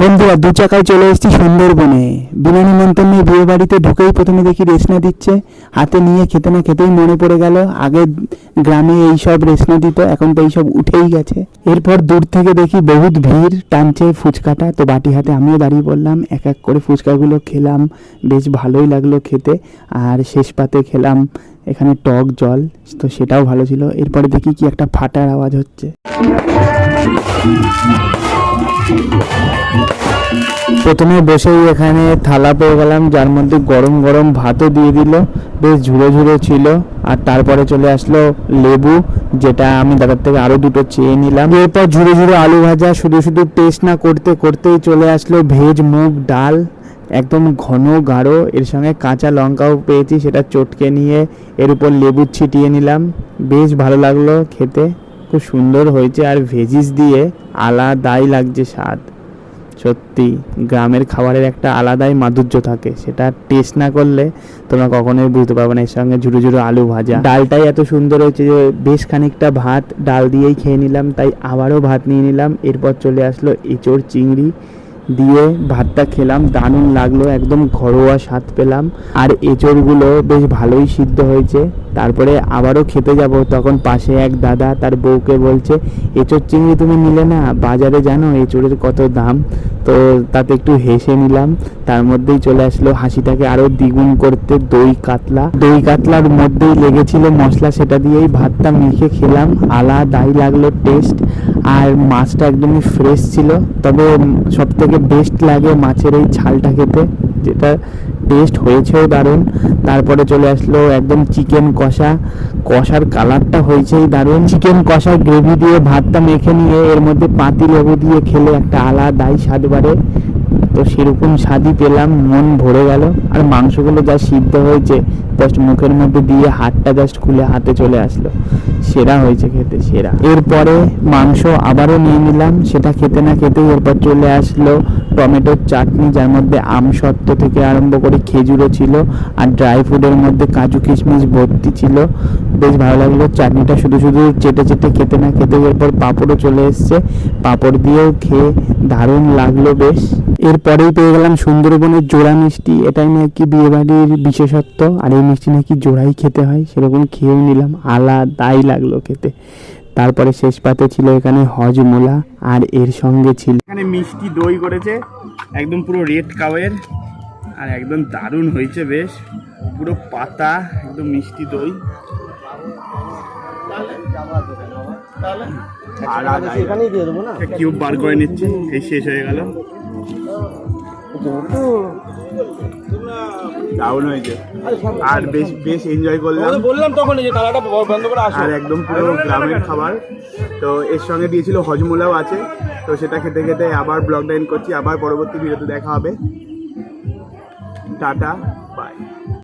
বন্ধুরা, দু চাকায় চলে এসেছি সুন্দরবনে। বিনা নিমন্ত্রণে বিয়ে বাড়িতে ঢুকেই প্রথমে দেখি রেশনা দিচ্ছে। হাতে নিয়ে খেতে না খেতেই মনে পড়ে গেল, আগে গ্রামে এই সব রেশনা দিত, এখন তো এইসব উঠেই গেছে। এরপর দূর থেকে দেখি বহুত ভিড়, টানছে ফুচকাটা, তো বাটি হাতে আমিও দাঁড়িয়ে পড়লাম, এক এক করে ফুচকাগুলো খেলাম, বেশ ভালোই লাগল খেতে। আর শেষ পাতে খেলাম এখানে টক জল, তো সেটাও ভালো ছিল। এরপরে দেখি কি একটা ফাটার আওয়াজ হচ্ছে। প্রথমে বসেই এখানে থালা পেয়ে গেলাম, যার মধ্যে গরম গরম ভাতও দিয়ে দিল, বেশ ঝুড়ো ঝুড়ো ছিল। আর তারপরে চলে আসলো লেবু, যেটা আমি দাদার থেকে আরও দুটো চেয়ে নিলাম। এরপর ঝুড়ো ঝুড়ো আলু ভাজা, শুধু শুধু টেস্ট না, করতে করতেই চলে আসলো ভেজ মুগ ডাল। একদম ঘন গাঢ়, এর সঙ্গে কাঁচা লঙ্কাও পেয়েছি, সেটা চটকে নিয়ে এর উপর লেবু ছিটিয়ে নিলাম। বেশ ভালো লাগল খেতে, খুব সুন্দর হয়েছে। আর ভেজিস দিয়ে আলাদাই লাগছে স্বাদ। সত্যি, গ্রামের খাবারের একটা আলাদাই মাধুর্য থাকে। সেটা টেস্ট না করলে তোমরা কখনোই বুঝতে পারবে না। এর সঙ্গে ঝুড়ো ঝুড়ো আলু ভাজা। ডালটাই এত সুন্দর হয়েছে যে বেশ খানিকটা ভাত ডাল দিয়েই খেয়ে নিলাম, তাই আবারও ভাত নিয়ে নিলাম। এরপর চলে আসলো এঁচোড় চিংড়ি দিয়ে ভাতটা খেলাম। দারুণ লাগল, একদম ঘরোয়া স্বাদ পেলাম। আর এঁচোড়গুলো বেশ ভালোই সিদ্ধ হয়েছে। তারপরে আবারও খেতে যাব। তখন পাশে এক দাদা তার বউকে বলছে, এঁচোড় চিংড়ি তুমি নিলে না? বাজারে জানো এঁচোড়ের কত দাম? তো তাতে একটু হেসে নিলাম। তার মধ্যেই চলে আসলো হাসিটাকে আরও দ্বিগুণ করতে দই কাতলা। দই কাতলার মধ্যেই লেগেছিল মশলা, সেটা দিয়েই ভাতটা মেখে খেলাম। আলাদাই লাগল টেস্ট আর মাছটা একদমই ফ্রেশ ছিল। তবে সব থেকে বেস্ট লাগে মাছের এই ছালটা খেতে, যেটা টেস্ট হয়েছেও দারুণ। তারপরে চলে আসলো একদম চিকেন কষা। কষার কালারটা হয়েছেই দারুণ। চিকেন কষার গ্রেভি দিয়ে ভাতটা মেখে নিয়ে এর মধ্যে পাতি লেবু দিয়ে খেলে একটা আলাদাই স্বাদ বাড়ে। তো সেরকম স্বাদই পেলাম, মন ভরে গেল। আর মাংসগুলো যা সিদ্ধ হয়েছে জাস্ট মুখের মধ্যে দিয়ে হাতটা জাস্ট খুলে হাতে চলে আসলো। সেরা হয়েছে খেতে, সেরা। এরপরে মাংস আবারও নিয়ে নিলাম। সেটা খেতে না খেতেই এরপর চলে আসলো টমেটোর চাটনি, যার মধ্যে আমসত্ত্ব থেকে আরম্ভ করে খেজুরও ছিল আর ড্রাই ফ্রুটের মধ্যে কাজু কিশমিশ ভর্তি ছিল। বেশ ভালো লাগল চাটনিটা শুধু শুধু চেটে চেটে খেতে না খেতে এরপর পাঁপড়ও চলে এসছে। পাঁপড় দিয়েও খেয়ে দারুণ লাগল বেশ। এরপরেই পেয়ে গেলাম সুন্দরবনের জোড়া মিষ্টি। এটাই নাকি বিয়েবাড়ির বিশেষত্ব, আর এই মিষ্টি নাকি জোড়াই খেতে হয়, সেরকম খেয়েও নিলাম আলাদাই লাগল খেতে। তারপরে শেষ পাতে ছিল এখানে হজমোলা আর এর সঙ্গে ছিল এখানে মিষ্টি দই করেছে একদম পুরো রেড কাওয়ের আর একদম দারুণ হয়েছে বেশ। পুরো পাতা একদম মিষ্টি দই। আর এখানেই দিয়ে দেবো না? কিউব বার করে নিচ্ছে এই শেষ হয়ে গেল। দারুণ হয়েছে আর বেশ বেশ এনজয় করলাম। বললাম তখন যে তালাটা বন্ধ করে আসো। আর একদম পুরো গ্রামের খাবার। তো এর সঙ্গে দিয়েছিল হজমোলাও আছে। তো সেটা খেতে খেতে আবার ব্লগ ডাইন করছি। আবার পরবর্তী ভিডিওতে দেখা হবে। টাটা।